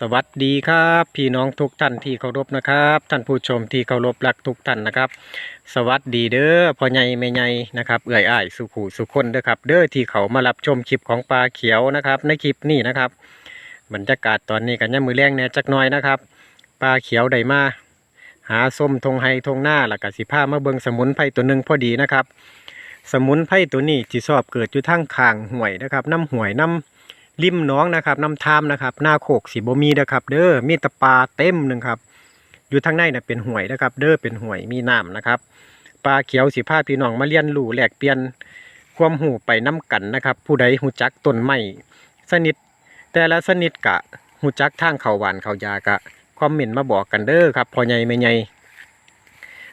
สวัสดีครับ พี่น้องทุกท่านที่เคารพนะครับ ท่านผู้ชมที่เคารพรักทุกท่านนะครับ สวัสดีเด้อพ่อใหญ่แม่ใหญ่นะครับเอื่อยอ้ายสุขูสุคนเด้อครับ เด้อที่เขามารับชมคลิปของปลาเขียวนะครับ ในคลิปนี้นะครับบรรยากาศตอนนี้กันย่ำมือแรงแน่จักหน่อยนะครับปลาเขียวได้มาหาส้มทงไฮทงหน้าแล้วก็สิผ้ามาเบิงสมุนไพรตัวหนึ่งพอดีนะครับ สมุนไพรตัวนี้ที่ชอบเกิดอยู่ทั้งคางห่วยนะครับน้ำห่วยน้ำ ริมหน้องนะครับน้ำทามนะครับ หน้าโขกสีบมีนะครับ เด้อมีตะปลาเต็มหนึ่งครับ อยู่ทางในน่ะเป็นห่วยนะครับ เด้อเป็นห่วยมีน้ำนะครับปลาเขียวสีผ้าพี่น้องมาเรียนรู้แหลกเปลี่ยนความหูไปน้ำกันนะครับ ผู้ใดหูจักต้นไม้สนิท แต่ละสนิทกะหูจักทางเขาหวานเขายากะคอมเมนต์มาบอกกันเด้อครับพอใหญ่ไม่ใหญ่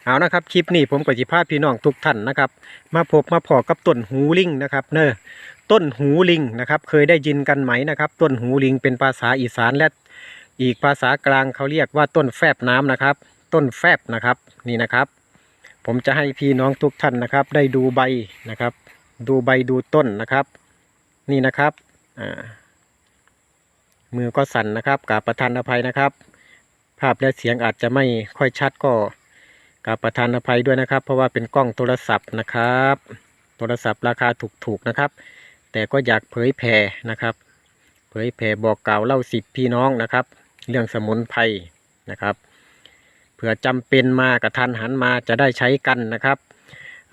เอานะครับคลิปนี้ผมกับจิพาพี่น้องทุกท่านนะครับ มาพบมาพอกับต้นหูลิงนะครับเนอต้นหูลิงนะครับ เคยได้ยินกันไหมนะครับ ต้นหูลิงเป็นภาษาอีสานและอีกภาษากลางเขาเรียกว่าต้นแฟบน้ำนะครับ ต้นแฟบนะครับนี่นะครับ ผมจะให้พี่น้องทุกท่านนะครับ ได้ดูใบนะครับ ดูใบดูต้นนะครับ นี่นะครับอ่ามือก็สั่นนะครับกราบประทานอภัยนะครับ ภาพและเสียงอาจจะไม่ค่อยชัดก็ กราบประทานอภัยด้วยนะครับ เพราะว่าเป็นกล้องโทรศัพท์นะครับ โทรศัพท์ราคาถูกๆนะครับ แต่ก็อยากเผยแผ่นะครับ เผยแผ่บอกกล่าวเล่าสิบพี่น้องนะครับ เรื่องสมุนไพรนะครับเผื่อจำเป็นมากระทันหันมาจะได้ใช้กันนะครับ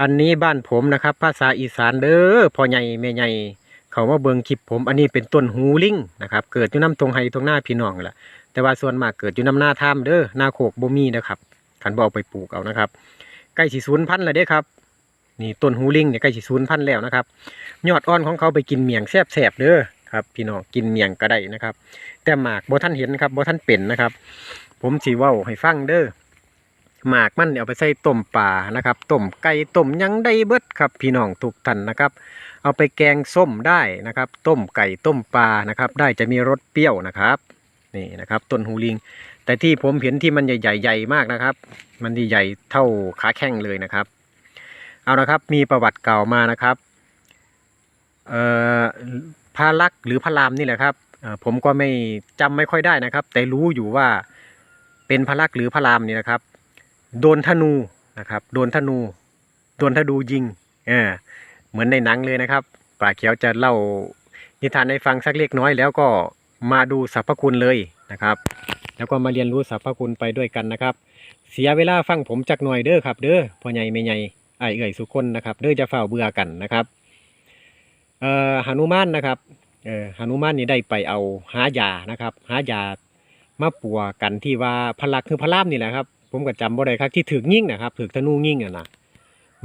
อันนี้บ้านผมนะครับ ภาษาอีสานเด้อพ่อใหญ่แม่ใหญ่เขามาเบิงคลิปผม อันนี้เป็นต้นหูลิงนะครับเกิดอยู่น้ำตรงไฮตรงหน้าพี่น้องแหละแต่ว่าส่วนมากเกิดอยู่น้ำหน้าถ้ำเด้อหน้าโขกบ่มีนะครับ ขันบเอาไปปลูกเอานะครับใกล้สิสูญพันแล้วเด้ครับนี่ต้นหูลิงเนี่ยใกล้สิสูญพันแล้วนะครับ ยอดอ่อนของเขาไปกินเมียงแซบๆเด้อครับพี่น้องกินเมียงก็ได้นะครับ แต่หมากบ่ท่านเห็นครับบ่ท่านเป็นนะครับ ผมสีว่าให้ฟังเด้อหมากมันเอาไปใส่ต้มปลานะครับต้มไก่ต้มยังได้เบิดครับ พี่น้องทุกท่านนะครับ เอาไปแกงส้มได้นะครับ ต้มไก่ต้มปลานะครับ ได้จะมีรสเปรี้ยวนะครับนี่นะครับต้นหูลิง แต่ที่ผมเห็นที่มันใหญ่ๆใหญ่มากนะครับ มันใหญ่เท่าขาแข้งเลยนะครับ เอานะครับมีประวัติเก่ามานะครับเอ่อพระลักษณ์หรือพระรามนี่แหละครับผมก็ไม่จำไม่ค่อยได้นะครับ แต่รู้อยู่ว่าเป็นพระลักษณ์หรือพระรามนี่นะครับ โดนธนูนะครับโดนธนูโดนธนูยิงเออเหมือนในหนังเลยนะครับป่าเขียวจะเล่านิทานให้ฟังสักเล็กน้อยแล้วก็มาดูสรรพคุณเลยนะครับ แล้วก็มาเรียนรู้สรรพคุณไปด้วยกันนะครับ เสียเวลาฟังผมจักหน่อยเด้อครับ เด้อพ่อใหญ่แม่ใหญ่ไอเอ่ยสุคนนะครับ เด้อจะเฝ้าเบื่อกันนะครับเอ่อหนุมานนะครับเอ่อหนุมานนี่ได้ไปเอาหายานะครับ หายามาปัวกันที่ว่าพลักคือพระรามนี่แหละครับ ผมก็จำบ่ได้ครับที่ถือยิ่งนะครับถือธนูยิ่งอะนะ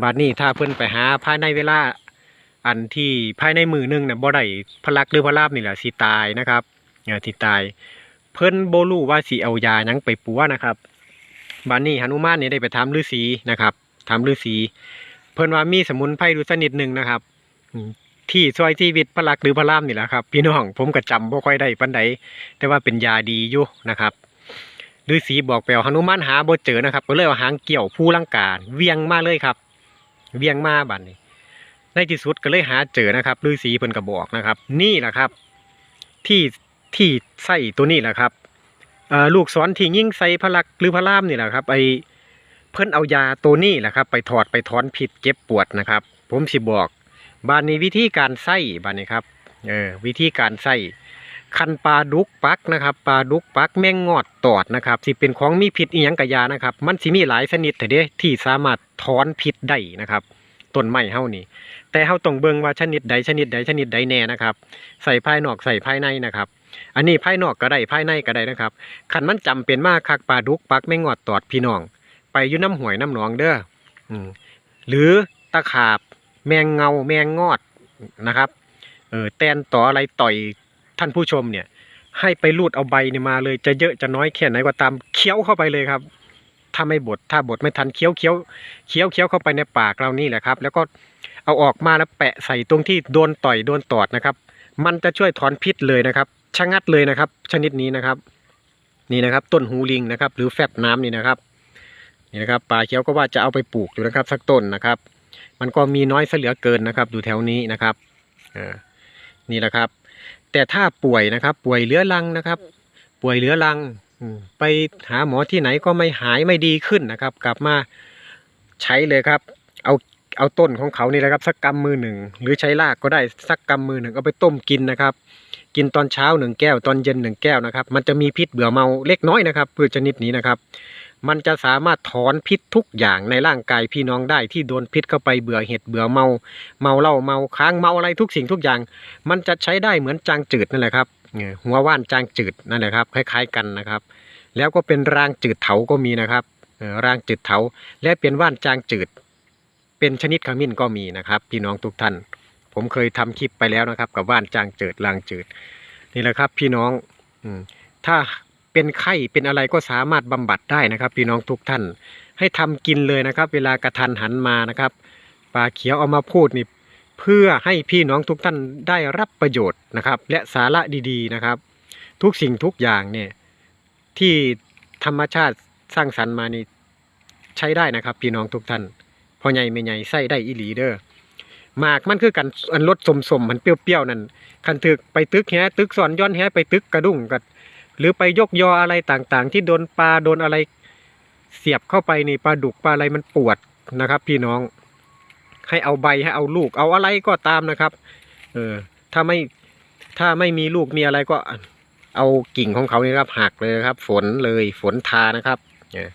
บาดนี้ถ้าเพิ่อนไปหาภายในเวลาอันที่ภายในมือหนึงเนี่ยบ่ได้พลักหรือพระรามนี่แหละสิตายนะครับเอ่อสิตาย เพิ่นโบ่รู้ว่าสิเอายายังไปปัวนะครับบาดนี้หนุมานนี่ได้ไปถามฤาษีนะครับถามฤาษีเพิ่นว่ามีสมุนไพรดูสนิดหนึ่งนะครับที่ช่วยชีวิตพระลักษณ์หรือพระรามนี่แหละครับ พี่น้องผมก็จำบ่ค่อยได้ปานใดแต่ว่าเป็นยาดีอยู่นะครับฤาษีบอกไปเอาหนุมานหาบ่เจอนะครับ ก็เลยเอาหางเกี่ยวผู้ลังกาเวียงมาเลยครับ เวียงมาบัดนี้ในที่สุดก็เลยหาเจอนะครับฤาษีเพิ่นก็บอกนะครับ นี่แหละครับ ที่ ที่ใส่ตัวนี้แหละครับลูกศรที่ยิ่งใส่พลักหรือพระรามนี่แหละครับไอเพิ่นเอายาตัวนี้แหละครับ ไปถอดไปถอนพิษเจ็บปวดนะครับ ผมสิบอกบานนี้วิธีการใส่บานนี้ครับเออวิธีการใส่คันปลาดุกปักนะครับปลาดุกปักแมงงอดตอดนะครับสิเป็นของมีพิษอีหยังกะยานะครับ มันสิมีหลายชนิดแต่เด้ที่สามารถถอนพิษได้นะครับต้นไม้เฮานี่ แต่เฮาต้องเบิ่งว่าชนิดใดชนิดใดชนิดใดแน่นะครับ ใส่ภายนอกใส่ภายในนะครับ อันนี้ภายนอกก็ได้ภายในก็ได้นะครับคันมันจำเป็นมากคักปลาดุกปักแมงงอดตอดพี่น้อง ไปยู่น้ำหวยน้ำหนองเด้อหรือตะขาบ แมงเงาแมงงอดนะครับเออแตนต่ออะไรต่อยท่านผู้ชมเนี่ย ให้ไปรูดเอาใบนี่มาเลยจะเยอะจะน้อยแค่ไหนก็ตามเคี้ยวเข้าไปเลยครับ ถ้าไม่บดถ้าบดไม่ทันเคี้ยวเคี้ยวเคี้ยวเคี้ยวเข้าไปในปากเรานี่แหละครับ แล้วก็เอาออกมาแล้วแปะใส่ตรงที่โดนต่อยโดนตอดนะครับ มันจะช่วยถอนพิษเลยนะครับ ชะงัดเลยนะครับ ชนิดนี้นะครับ นี่นะครับ ต้นหูลิงนะครับ หรือแฟบน้ำนี่นะครับนี่นะครับป่าเขียวก็ว่าจะเอาไปปลูกอยู่นะครับ สักต้นนะครับ มันก็มีน้อยเสยเหลือเกินนะครับ อยู่แถวนี้นะครับนี่แหละครับ แต่ถ้าป่วยนะครับ ป่วยเรื้อรังนะครับ ป่วยเหลือรังไปหาหมอที่ไหนก็ไม่หายไม่ดีขึ้นนะครับ กลับมาใช้เลยครับ เอาเอาต้นของเขานี่แหละครับ สักกำมือหนึ่งหรือใช้รากก็ได้สักกำมือหนึ่งเอาไปต้มกินนะครับ กินตอนเช้าหนึ่งแก้วตอนเย็นหนึ่งแก้วนะครับ มันจะมีพิษเบื่อเมาเล็กน้อยนะครับพืชชนิดนี้นะครับ มันจะสามารถถอนพิษทุกอย่างในร่างกายพี่น้องได้ที่โดนพิษเข้าไปเบื่อเห็ดเบื่อเมาเมาเหล้าเมาค้างเมาอะไรทุกสิ่งทุกอย่าง มันจะใช้ได้เหมือนจางจืดนั่นแหละครับหัวว่านจางจืดนั่นแหละครับคล้าย ๆ กันนะครับ แล้วก็เป็นรางจืดเถาก็มีนะครับรางจืดเถาและเป็นว่านจางจืด เป็นชนิดขมิ้นก็มีนะครับ พี่น้องทุกท่าน ผมเคยทำคลิปไปแล้วนะครับ กับว่านจางเจืดรางจืดนี่แหละครับ พี่น้องอืถ้าเป็นไข้เป็นอะไรก็สามารถบำบัดได้นะครับ พี่น้องทุกท่าน ให้ทำกินเลยนะครับ เวลากระทันหันมานะครับปลาเขียวเอามาพูดนี่เพื่อให้พี่น้องทุกท่านได้รับประโยชน์นะครับ และสาระดีๆนะครับ ทุกสิ่งทุกอย่างเนี่ยที่ธรรมชาติสร้างสรรค์มานี่ใช้ได้นะครับ พี่น้องทุกท่านพอใหญ่ไม่ใหญ่ใส่ได้อีหลีเด้อ หมากมันคือกันอันรสสมๆมันเปรี้ยวๆนั่นคันถึกไปตึกแฮตึกสอนย้อนแฮไปตึกกระดุ้งกันหรือไปยกยออะไรต่างๆ ที่โดนปลาโดนอะไรเสียบเข้าไปนี่ปลาดุกปลาอะไรมันปวดนะครับ พี่น้อง ให้เอาใบให้เอาลูก เอาอะไรก็ตามนะครับ เออ ถ้าไม่ถ้าไม่มีลูกมีอะไรก็เอากิ่งของเขานี่ครับหักเลยครับ ฝนเลยฝนทานะครับเออ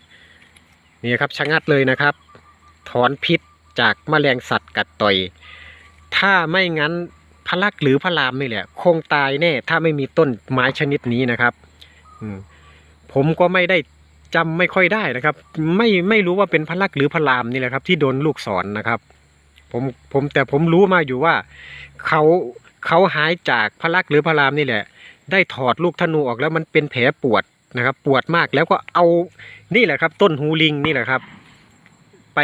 นี่ครับชะงัดเลยนะครับ ถอนพิษ จากแมลงสัตว์กัดต่อย ถ้าไม่งั้นพระลักษมณ์หรือพระรามนี่แหละคงตายแน่ถ้าไม่มีต้นไม้ชนิดนี้นะครับผมก็ไม่ได้จำไม่ค่อยได้นะครับ ไม่ไม่รู้ว่าเป็นพระลักษมณ์หรือพระรามนี่แหละครับ ที่โดนลูกศรนนะครับ ผมผมแต่ผมรู้มาอยู่ว่าเขาเขาหายจากพระลักษมณ์หรือพระรามนี่แหละ ได้ถอดลูกธนูออกแล้วมันเป็นแผลปวดนะครับ ปวดมากแล้วก็เอานี่แหละครับ ต้นหูลิงนี่แหละครับ ไป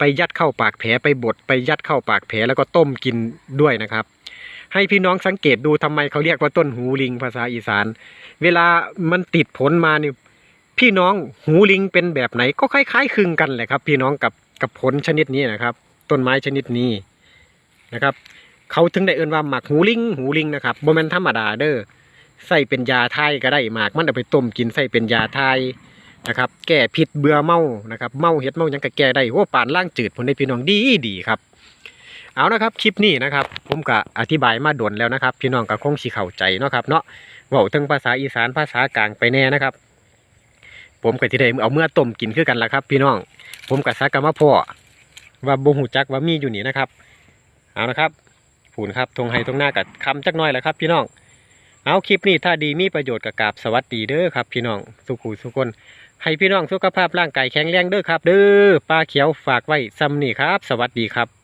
ไปยัดเข้าปากแผลไปบดไปยัดเข้าปากแผลแล้วก็ต้มกินด้วยนะครับ ให้พี่น้องสังเกตดูทำไมเขาเรียกว่าต้นหูลิงภาษาอีสาน เวลามันติดผลมานี่พี่น้องหูลิงเป็นแบบไหนก็คล้ายๆคลึงกันแหละครับ พี่น้องกับกับผลชนิดนี้นะครับ ต้นไม้ชนิดนี้นะครับ เขาถึงได้เอ่นว่าหมากหูลิงหูลิงนะครับโมเมนธรรมดาเด้อใส่เป็นยาไทยก็ได้หมากมันเอาไปต้มกินใส่เป็นยาไทย นะครับ แก้พิษเบื่อเมานะครับเมาเห็ดเมายังก็แก้ได้โอ้ปานล่างจืดผลได้พี่น้องดีดีครับ เอานะครับคลิปนี้นะครับ ผมก็อธิบายมาด่วนแล้วนะครับ พี่น้องก็คงสิเข้าใจเนาะครับเนาะเว้าถึงภาษาอีสานภาษากลางไปแน่นะครับ ผมก็สิได้เอาเมื่อต้มกินคือกันละครับ พี่น้อง ผมก็ซักกันมาพ่อว่าบ่ฮู้จักว่ามีอยู่นี่นะครับ เอานะครับผูนครับทงไฮทงหน้ากับคำจักน้อยแหละครับ พี่น้องเอาคลิปนี้ถ้าดีมีประโยชน์กับกาบสวัสดีเด้อครับ พี่น้องสุขุสุคน ให้พี่น้องสุขภาพร่างกายแข็งแรงเด้อครับ เด้อปลาเขียวฝากไว้ซ้ำนี่ครับ สวัสดีครับ